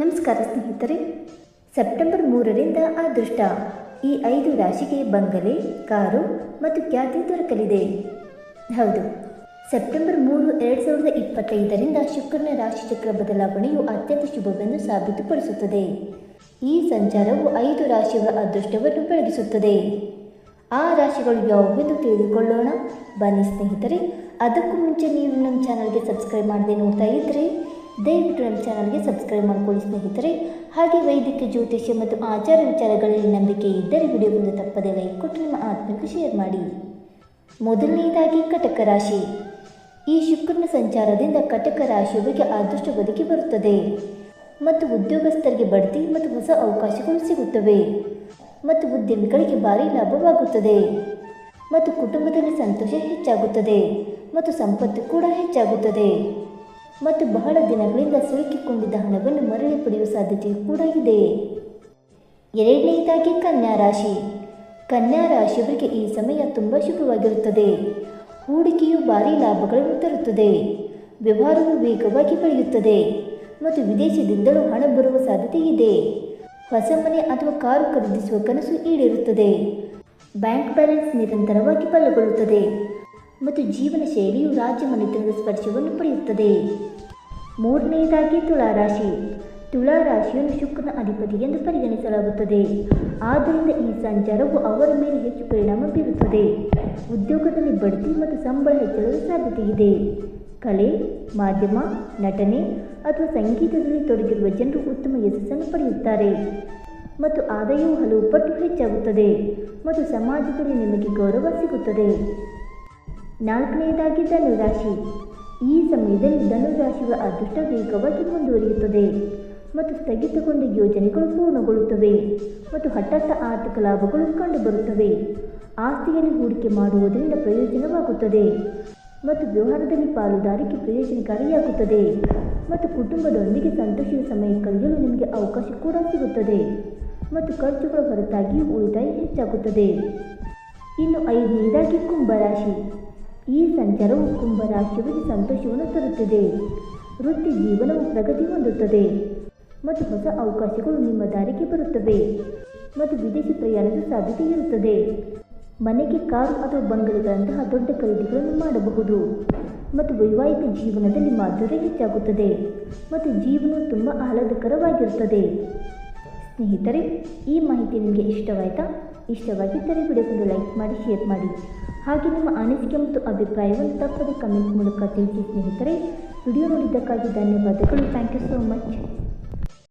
ನಮಸ್ಕಾರ ಸ್ನೇಹಿತರೆ. ಸೆಪ್ಟೆಂಬರ್ ಮೂರರಿಂದ ಅದೃಷ್ಟ. ಈ ಐದು ರಾಶಿಗೆ ಬಂಗಲೆ, ಕಾರು ಮತ್ತು ಖ್ಯಾತಿ ದೊರಕಲಿದೆ. ಹೌದು. ಸೆಪ್ಟೆಂಬರ್ ಮೂರು ಎರಡು ಸಾವಿರದ ಇಪ್ಪತ್ತೈದರಿಂದ ಶುಕ್ರನ ರಾಶಿಚಕ್ರ ಬದಲಾವಣೆಯು ಅತ್ಯಂತ ಶುಭವೆಂದು ಸಾಬೀತುಪಡಿಸುತ್ತದೆ. ಈ ಸಂಚಾರವು ಐದು ರಾಶಿಗಳ ಅದೃಷ್ಟವನ್ನು ಬೆಳಗಿಸುತ್ತದೆ. ಆ ರಾಶಿಗಳು ಯಾವುವೆಂದು ತಿಳಿದುಕೊಳ್ಳೋಣ? ಬನ್ನಿ ಸ್ನೇಹಿತರೆ, ಅದಕ್ಕೂ ಮುಂಚೆ ನೀವು ನಮ್ಮ ಚಾನಲ್ಗೆ ಸಬ್ಸ್ಕ್ರೈಬ್ ಮಾಡದೆ ನೋಡ್ತಾ ಇದ್ದರೆ ದಯವಿಟ್ಟು ನಮ್ಮ ಚಾನಲ್ಗೆ ಸಬ್ಸ್ಕ್ರೈಬ್ ಮಾಡಿಕೊಳ್ಳಿ ಸ್ನೇಹಿತರೆ. ಹಾಗೆ ವೈದಿಕ, ಜ್ಯೋತಿಷ್ಯ ಮತ್ತು ಆಚಾರ ವಿಚಾರಗಳಲ್ಲಿ ನಂಬಿಕೆ ಇದ್ದರೆ ವಿಡಿಯೋವನ್ನು ತಪ್ಪದೆ ಲೈಕ್ ಕೊಟ್ಟು ನಿಮ್ಮ ಆತ್ಮಕ್ಕೆ ಶೇರ್ ಮಾಡಿ. ಮೊದಲನೆಯದಾಗಿ ಕಟಕ ರಾಶಿ. ಈ ಶುಕ್ರನ ಸಂಚಾರದಿಂದ ಕಟಕ ರಾಶಿಯವರಿಗೆ ಅದೃಷ್ಟ ಬದುಕಿ ಬರುತ್ತದೆ. ಮತ್ತು ಉದ್ಯೋಗಸ್ಥರಿಗೆ ಬಡ್ತಿ ಮತ್ತು ಹೊಸ ಅವಕಾಶಗಳು ಸಿಗುತ್ತವೆ. ಮತ್ತು ಉದ್ಯಮಿಗಳಿಗೆ ಭಾರಿ ಲಾಭವಾಗುತ್ತದೆ. ಮತ್ತು ಕುಟುಂಬದಲ್ಲಿ ಸಂತೋಷ ಹೆಚ್ಚಾಗುತ್ತದೆ. ಮತ್ತು ಸಂಪತ್ತು ಕೂಡ ಹೆಚ್ಚಾಗುತ್ತದೆ. ಮತ್ತು ಬಹಳ ದಿನಗಳಿಂದ ಸಿಲುಕಿಕೊಂಡಿದ್ದ ಹಣವನ್ನು ಮರಳಿ ಪಡೆಯುವ ಸಾಧ್ಯತೆ ಕೂಡ ಇದೆ. ಎರಡನೆಯದಾಗಿ ಕನ್ಯಾ ರಾಶಿ. ಕನ್ಯಾ ರಾಶಿಯವರಿಗೆ ಈ ಸಮಯ ತುಂಬ ಶುಭವಾಗಿರುತ್ತದೆ. ಹೂಡಿಕೆಯು ಭಾರಿ ಲಾಭಗಳನ್ನು ತರುತ್ತದೆ. ವ್ಯವಹಾರವು ವೇಗವಾಗಿ ಬೆಳೆಯುತ್ತದೆ. ಮತ್ತು ವಿದೇಶದಿಂದಲೂ ಹಣ ಬರುವ ಸಾಧ್ಯತೆ ಇದೆ. ಹೊಸ ಮನೆ ಅಥವಾ ಕಾರು ಖರೀದಿಸುವ ಕನಸು ಈಡೇರುತ್ತದೆ. ಬ್ಯಾಂಕ್ ಬ್ಯಾಲೆನ್ಸ್ ನಿರಂತರವಾಗಿ ಬಲಗೊಳ್ಳುತ್ತದೆ. ಮತ್ತು ಜೀವನ ಶೈಲಿಯು ರಾಜ್ಯ ಮನೆತನದ ಸ್ಪರ್ಶವನ್ನು ಪಡೆಯುತ್ತದೆ. ಮೂರನೆಯದಾಗಿ ತುಳಾರಾಶಿ ತುಳಾರಾಶಿಯನ್ನು ಶುಕ್ರನ ಅಧಿಪತಿ ಎಂದು ಪರಿಗಣಿಸಲಾಗುತ್ತದೆ. ಆದ್ದರಿಂದ ಈ ಸಂಚಾರವು ಅವರ ಮೇಲೆ ಹೆಚ್ಚು ಪರಿಣಾಮ ಬೀರುತ್ತದೆ. ಉದ್ಯೋಗದಲ್ಲಿ ಬಡ್ತಿ ಮತ್ತು ಸಂಬಳ ಹೆಚ್ಚಳದ ಸಾಧ್ಯತೆ ಇದೆ ಕಲೆ, ಮಾಧ್ಯಮ, ನಟನೆ ಅಥವಾ ಸಂಗೀತದಲ್ಲಿ ತೊಡಗಿರುವ ಜನರು ಉತ್ತಮ ಯಶಸ್ಸನ್ನು ಪಡೆಯುತ್ತಾರೆ. ಮತ್ತು ಆದಾಯವು ಹಲವು ಪಟ್ಟು ಹೆಚ್ಚಾಗುತ್ತದೆ. ಮತ್ತು ಸಮಾಜದಲ್ಲಿ ನಿಮಗೆ ಗೌರವ ಸಿಗುತ್ತದೆ. ನಾಲ್ಕನೆಯದಾಗಿ ಧನುರಾಶಿ. ಈ ಸಮಯದಲ್ಲಿ ಧನುರಾಶಿಗಳ ಅದೃಷ್ಟ ವೇಗವಾಗಿ ಮುಂದುವರಿಯುತ್ತದೆ ಮತ್ತು ಸ್ಥಗಿತಗೊಂಡ ಯೋಜನೆಗಳು ಪೂರ್ಣಗೊಳ್ಳುತ್ತವೆ ಮತ್ತು ಹಠಾತ್ ಆರ್ಥಿಕ ಲಾಭಗಳು ಕಂಡುಬರುತ್ತವೆ. ಆಸ್ತಿಯಲ್ಲಿ ಹೂಡಿಕೆ ಮಾಡುವುದರಿಂದ ಪ್ರಯೋಜನವಾಗುತ್ತದೆ ಮತ್ತು ವ್ಯವಹಾರದಲ್ಲಿ ಪಾಲುದಾರಿಕೆ ಪ್ರಯೋಜನಕಾರಿಯಾಗುತ್ತದೆ ಮತ್ತು ಕುಟುಂಬದೊಂದಿಗೆ ಸಂತೋಷದ ಸಮಯ ಕಳೆಯಲು ನಿಮಗೆ ಅವಕಾಶ ಕೂಡ ಸಿಗುತ್ತದೆ ಮತ್ತು ಖರ್ಚುಗಳ ಹೊರತಾಗಿಯೂ ಉಳಿತಾಯ ಹೆಚ್ಚಾಗುತ್ತದೆ. ಇನ್ನು ಐದನೇದಾಗಿ ಕುಂಭರಾಶಿ. ಈ ಸಂಚಾರವು ಕುಂಭರಾಶಿಯವರಿಗೆ ಸಂತೋಷವನ್ನು ತರುತ್ತದೆ. ವೃತ್ತಿ ಜೀವನವು ಪ್ರಗತಿ ಹೊಂದುತ್ತದೆ. ಮತ್ತು ಹೊಸ ಅವಕಾಶಗಳು ನಿಮ್ಮ ದಾರಿಗೆ ಬರುತ್ತವೆ. ಮತ್ತು ವಿದೇಶಿ ಪ್ರಯಾಣದ ಸಾಧ್ಯತೆ ಇರುತ್ತದೆ. ಮನೆಗೆ ಕಾರು ಅಥವಾ ಬಂಗಲೆಗಳಂತಹ ದೊಡ್ಡ ಖರೀದಿಗಳನ್ನು ಮಾಡಬಹುದು. ಮತ್ತು ವೈವಾಹಿಕ ಜೀವನದಲ್ಲಿ ಮಾಧುರ್ಯ ಹೆಚ್ಚಾಗುತ್ತದೆ. ಮತ್ತು ಜೀವನವು ತುಂಬ ಆಹ್ಲಾದಕರವಾಗಿರುತ್ತದೆ. ಸ್ನೇಹಿತರೆ, ಈ ಮಾಹಿತಿ ನಿಮಗೆ ಇಷ್ಟವಾಯಿತಾ? ಇಷ್ಟವಾಗಿದ್ದರೆ ವಿಡಿಯೋವನ್ನು ಲೈಕ್ ಮಾಡಿ, ಶೇರ್ ಮಾಡಿ. ಹಾಗೆ ನಿಮ್ಮ ಅನಿಸಿಕೆ ಮತ್ತು ಅಭಿಪ್ರಾಯವನ್ನು ತಪ್ಪದೆ ಕಮೆಂಟ್ ಮೂಲಕ ತಿಳಿಸಿ ಸ್ನೇಹಿತರೆ. ವಿಡಿಯೋ ನೋಡಿದ್ದಕ್ಕಾಗಿ ಧನ್ಯವಾದಗಳು. Thank you so much